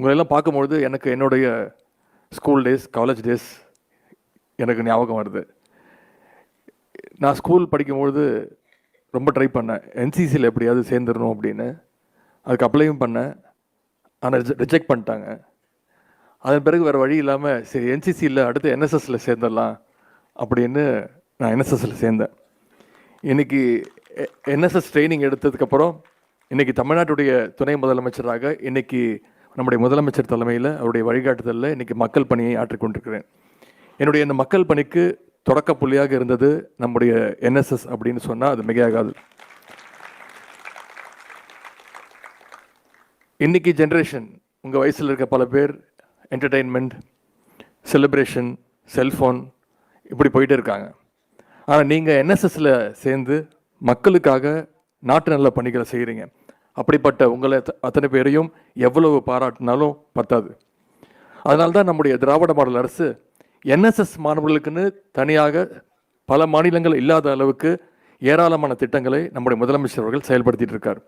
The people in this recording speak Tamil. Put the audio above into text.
உங்களெல்லாம் பார்க்கும்பொழுது எனக்கு என்னுடைய ஸ்கூல் டேஸ் காலேஜ் டேஸ் எனக்கு ஞாபகம் வருது. நான் ஸ்கூல் படிக்கும்பொழுது ரொம்ப ட்ரை பண்ணேன். என்சிசியில் எப்படியாவது சேர்ந்துடணும் அப்படின்னு. அதுக்கு அப்ளையும் பண்ணேன். ஆனால் ரிஜெக்ட் பண்ணிட்டாங்க. அதன் பிறகு வேறு வழி இல்லாமல் சரி என்சிசியில் அடுத்து என்எஸ்எஸில் சேர்ந்துடலாம் அப்படின்னு நான் என்எஸ்எஸில் சேர்ந்தேன். இன்னைக்கு என்எஸ்எஸ் ட்ரைனிங் எடுத்ததுக்கப்புறம் இன்னைக்கு தமிழ்நாட்டுடைய துணை முதலமைச்சராக இன்றைக்கி நம்முடைய முதலமைச்சர் தலைமையில் அவருடைய வழிகாட்டுதலில் இன்றைக்கி மக்கள் பணியை ஆற்றிக்கொண்டிருக்கிறேன் என்னுடைய இந்த மக்கள் பணிக்கு தொடக்க புள்ளியாக இருந்தது நம்முடைய என்எஸ்எஸ் அப்படின்னு சொன்னால் அது மிகையாகாது. இன்னைக்கு ஜென்ரேஷன் உங்கள் வயசில் இருக்க பல பேர் என்டர்டெயின்மெண்ட் செலிப்ரேஷன் செல்ஃபோன் இப்படி போயிட்டு இருக்காங்க. ஆனால் நீங்கள் என்எஸ்எஸில் சேர்ந்து மக்களுக்காக நாட்டு நல்ல பணிகளை செய்கிறீங்க அப்படிப்பட்ட உங்களை அத்தனை பேரையும் எவ்வளவு பாராட்டினாலும் பத்தாது. அதனால தான் நம்முடைய திராவிட மாடல் அரசு என்எஸ்எஸ் மாணவர்களுக்குன்னு தனியாக பல மாநிலங்கள் இல்லாத அளவுக்கு ஏராளமான திட்டங்களை நம்முடைய முதலமைச்சர் அவர்கள் செயல்படுத்திட்டு இருக்கார்.